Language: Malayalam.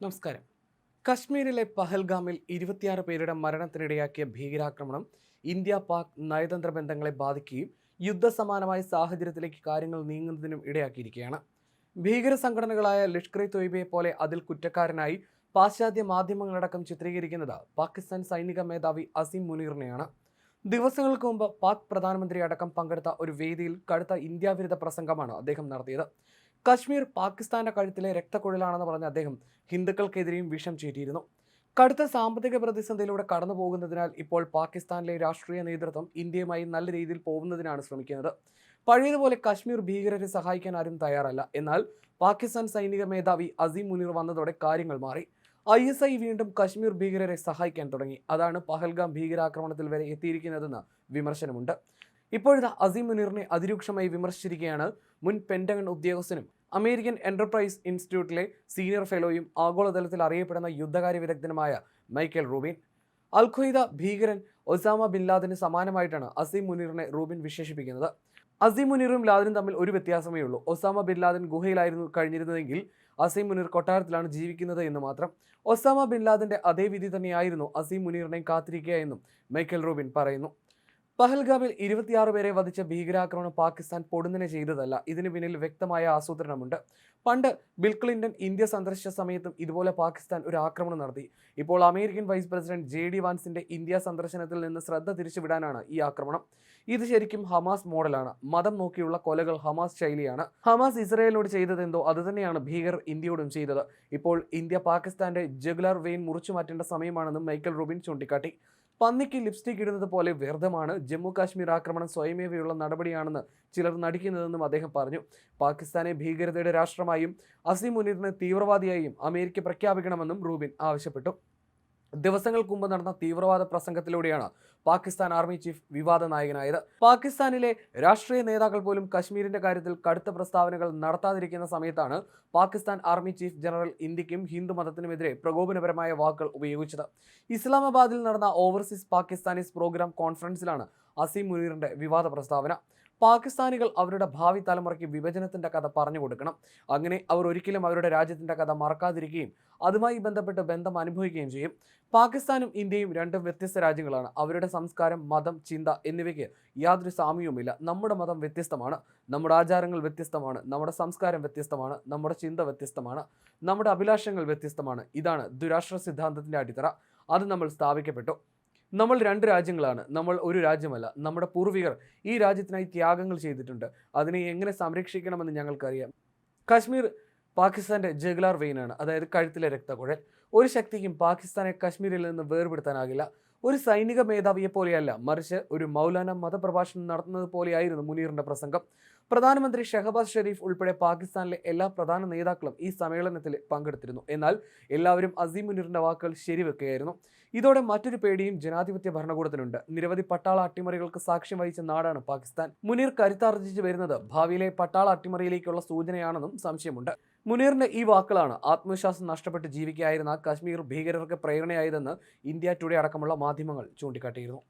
നമസ്കാരം. കശ്മീരിലെ പഹൽഗാമിൽ ഇരുപത്തിയാറ് പേരുടെ മരണത്തിനിടയാക്കിയ ഭീകരാക്രമണം ഇന്ത്യ പാക് നയതന്ത്ര ബന്ധങ്ങളെ ബാധിക്കുകയും യുദ്ധസമാനമായ സാഹചര്യത്തിലേക്ക് കാര്യങ്ങൾ നീങ്ങുന്നതിനും ഇടയാക്കിയിരിക്കുകയാണ്. ഭീകര സംഘടനകളായ ലഷ്കർ ഇ തൊയ്ബയെ പോലെ അതിൽ കുറ്റക്കാരനായി പാശ്ചാത്യ മാധ്യമങ്ങളടക്കം ചിത്രീകരിക്കുന്നത് പാകിസ്ഥാൻ സൈനിക മേധാവി അസീം മുനീറിനെയാണ്. ദിവസങ്ങൾക്ക് മുമ്പ് പാക് പ്രധാനമന്ത്രി അടക്കം പങ്കെടുത്ത ഒരു വേദിയിൽ കടുത്ത ഇന്ത്യാവിരുദ്ധ പ്രസംഗമാണ് അദ്ദേഹം നടത്തിയത്. കശ്മീർ പാകിസ്ഥാന്റെ കഴുത്തിലെ രക്തക്കുഴലാണെന്ന് പറഞ്ഞ അദ്ദേഹം ഹിന്ദുക്കൾക്കെതിരെയും വിഷം ചീറ്റിയിരുന്നു. കടുത്ത സാമ്പത്തിക പ്രതിസന്ധിയിലൂടെ കടന്നു പോകുന്നതിനാൽ ഇപ്പോൾ പാകിസ്ഥാനിലെ രാഷ്ട്രീയ നേതൃത്വം ഇന്ത്യയുമായി നല്ല രീതിയിൽ പോകുന്നതിനാണ് ശ്രമിക്കുന്നത്. പഴയതുപോലെ കശ്മീർ ഭീകരരെ സഹായിക്കാൻ ആരും തയ്യാറല്ല. എന്നാൽ പാകിസ്ഥാൻ സൈനിക മേധാവി അസീം മുനീർ വന്നതോടെ കാര്യങ്ങൾ മാറി. ഐ എസ് ഐ വീണ്ടും കശ്മീർ ഭീകരരെ സഹായിക്കാൻ തുടങ്ങി. അതാണ് പഹൽഗാം ഭീകരാക്രമണത്തിൽ വരെ എത്തിയിരിക്കുന്നതെന്ന് വിമർശനമുണ്ട്. ഇപ്പോഴത്തെ അസീം മുനീറിനെ അതിരൂക്ഷമായി വിമർശിച്ചിരിക്കുകയാണ് മുൻ പെന്റഗൺ ഉദ്യോഗസ്ഥനും അമേരിക്കൻ എന്റർപ്രൈസ് ഇൻസ്റ്റിറ്റ്യൂട്ടിലെ സീനിയർ ഫെലോയും ആഗോളതലത്തിൽ അറിയപ്പെടുന്ന യുദ്ധകാര്യ വിദഗ്ധനുമായ മൈക്കൽ റൂബിൻ. അൽ ഭീകരൻ ഒസാമ ബിൻ ലാദന് സമാനമായിട്ടാണ് അസീം മുനീറിനെ റൂബിൻ വിശേഷിപ്പിക്കുന്നത്. അസീം മുനീറും ലാദനും തമ്മിൽ ഒരു വ്യത്യാസമേ ഉള്ളൂ. ഒസാമ ബിൻ ലാദൻ ഗുഹയിലായിരുന്നു കഴിഞ്ഞിരുന്നതെങ്കിൽ അസീം മുനീർ കൊട്ടാരത്തിലാണ് ജീവിക്കുന്നത് എന്ന് മാത്രം. ഒസാമ ബിൻ ലാദന്റെ അതേ വിധി തന്നെയായിരുന്നു അസീം മുനീറിനെ കാത്തിരിക്കുക എന്നും മൈക്കൽ റൂബിൻ പറയുന്നു. പഹൽഗാമിൽ ഇരുപത്തിയാറ് പേരെ വധിച്ച ഭീകരാക്രമണം പാകിസ്ഥാൻ പൊടുന്നനെ ചെയ്തതല്ല. ഇതിന് പിന്നിൽ വ്യക്തമായ ആസൂത്രണമുണ്ട്. പണ്ട് ബിൽ ക്ലിന്റൺ ഇന്ത്യ സന്ദർശിച്ച സമയത്തും ഇതുപോലെ പാകിസ്ഥാൻ ഒരു ആക്രമണം നടത്തി. ഇപ്പോൾ American vice president J D വാൻസിന്റെ India സന്ദർശനത്തിൽ നിന്ന് ശ്രദ്ധ തിരിച്ചുവിടാനാണ് ഈ ആക്രമണം. ഇത് ശരിക്കും ഹമാസ് മോഡലാണ്. മതം നോക്കിയുള്ള കൊലകൾ ഹമാസ് ശൈലിയാണ്. ഹമാസ് ഇസ്രായേലിനോട് ചെയ്തതെന്തോ അതുതന്നെയാണ് ഭീകർ ഇന്ത്യയോടും ചെയ്തത്. ഇപ്പോൾ ഇന്ത്യ പാകിസ്ഥാന്റെ ജഗുലാർ വെയിൻ മുറിച്ചു മാറ്റേണ്ട സമയമാണെന്നും മൈക്കൽ റൂബിൻ ചൂണ്ടിക്കാട്ടി. പന്നിക്ക് ലിപ്സ്റ്റിക് ഇടുന്നത് പോലെ വ്യർത്ഥമാണ്. ജമ്മു കാശ്മീർ ആക്രമണം സ്വയമേവയുള്ള നടപടിയാണെന്ന് ചിലർ നടിക്കുന്നതെന്നും അദ്ദേഹം പറഞ്ഞു. പാകിസ്ഥാനെ ഭീകരതയുടെ രാഷ്ട്രമായും അസീം മുനീറിനെ തീവ്രവാദിയായും അമേരിക്ക പ്രഖ്യാപിക്കണമെന്നും റൂബിൻ ആവശ്യപ്പെട്ടു. ദിവസങ്ങൾക്ക് മുമ്പ് നടന്ന തീവ്രവാദ പ്രസംഗത്തിലൂടെയാണ് പാകിസ്ഥാൻ ആർമി ചീഫ് വിവാദ നായകനായത്. പാകിസ്ഥാനിലെ രാഷ്ട്രീയ നേതാക്കൾ പോലും കശ്മീരിന്റെ കാര്യത്തിൽ കടുത്ത പ്രസ്താവനകൾ നടത്താതിരിക്കുന്ന സമയത്താണ് പാകിസ്ഥാൻ ആർമി ചീഫ് ജനറൽ ഇന്ത്യക്കും ഹിന്ദു മതത്തിനുമെതിരെ പ്രകോപനപരമായ വാക്കുകൾ ഉപയോഗിച്ചത്. ഇസ്ലാമാബാദിൽ നടന്ന ഓവർസീസ് പാകിസ്ഥാനീസ് പ്രോഗ്രാം കോൺഫറൻസിലാണ് അസീം മുനീറിന്റെ വിവാദ പ്രസ്താവന. പാകിസ്ഥാനികൾ അവരുടെ ഭാവി തലമുറയ്ക്ക് വിഭജനത്തിന്റെ കഥ പറഞ്ഞു കൊടുക്കണം. അങ്ങനെ അവർ ഒരിക്കലും അവരുടെ രാജ്യത്തിന്റെ കഥ മറക്കാതിരിക്കുകയും അതുമായി ബന്ധപ്പെട്ട് ബന്ധം അനുഭവിക്കുകയും ചെയ്യും. പാകിസ്ഥാനും ഇന്ത്യയും രണ്ടും വ്യത്യസ്ത രാജ്യങ്ങളാണ്. അവരുടെ സംസ്കാരം മതം ചിന്ത എന്നിവയ്ക്ക് യാതൊരു സാമ്യവുമില്ല. നമ്മുടെ മതം വ്യത്യസ്തമാണ്. നമ്മുടെ ആചാരങ്ങൾ വ്യത്യസ്തമാണ്. നമ്മുടെ സംസ്കാരം വ്യത്യസ്തമാണ്. നമ്മുടെ ചിന്ത വ്യത്യസ്തമാണ്. നമ്മുടെ അഭിലാഷങ്ങൾ വ്യത്യസ്തമാണ്. ഇതാണ് ദുരാഷ്ട്ര സിദ്ധാന്തത്തിന്റെ അടിത്തറ. അത് നമ്മൾ സ്ഥാപിക്കപ്പെട്ടു. നമ്മൾ രണ്ട് രാജ്യങ്ങളാണ്. നമ്മൾ ഒരു രാജ്യമല്ല. നമ്മുടെ പൂർവികർ ഈ രാജ്യത്തിനായി ത്യാഗങ്ങൾ ചെയ്തിട്ടുണ്ട്. അതിനെ എങ്ങനെ സംരക്ഷിക്കണമെന്ന് ഞങ്ങൾക്കറിയാം. കാശ്മീർ പാകിസ്ഥാന്റെ ജഗ്ലാർ വെയിനാണ്. അതായത് കഴുത്തിലെ രക്തക്കുഴൽ. ഒരു ശക്തിക്കും പാകിസ്ഥാനെ കാശ്മീരിൽ നിന്ന് വേർപെടുത്താനാകില്ല. ഒരു സൈനിക മേധാവിയെ പോലെയല്ല മറിച്ച് ഒരു മൗലാന മതപ്രഭാഷണം നടത്തുന്നത് പോലെയായിരുന്നു മുനീറിന്റെ പ്രസംഗം. പ്രധാനമന്ത്രി ഷഹബാസ് ഷെരീഫ് ഉൾപ്പെടെ പാകിസ്ഥാനിലെ എല്ലാ പ്രധാന നേതാക്കളും ഈ സമ്മേളനത്തിൽ പങ്കെടുത്തിരുന്നു. എന്നാൽ എല്ലാവരും അസീം മുനീറിന്റെ വാക്കുകൾ ശരിവെക്കുകയായിരുന്നു. ഇതോടെ മറ്റൊരു പേടിയും ജനാധിപത്യ ഭരണകൂടത്തിനുണ്ട് നിരവധി പട്ടാള അട്ടിമറികൾക്ക് സാക്ഷ്യം വഹിച്ച നാടാണ് പാകിസ്ഥാൻ. മുനീർ കരുത്താർജിച്ചു വരുന്നത് ഭാവിയിലെ പട്ടാള അട്ടിമറിയിലേക്കുള്ള സൂചനയാണെന്നും സംശയമുണ്ട്. മുനീറിന്റെ ഈ വാക്കുകളാണ് ആത്മവിശ്വാസം നഷ്ടപ്പെട്ട് ജീവിക്കായിരുന്ന കശ്മീർ ഭീകരർക്ക് പ്രേരണയായതെന്ന് ഇന്ത്യ ടുഡേ അടക്കമുള്ള മാധ്യമങ്ങൾ ചൂണ്ടിക്കാട്ടിയിരുന്നു.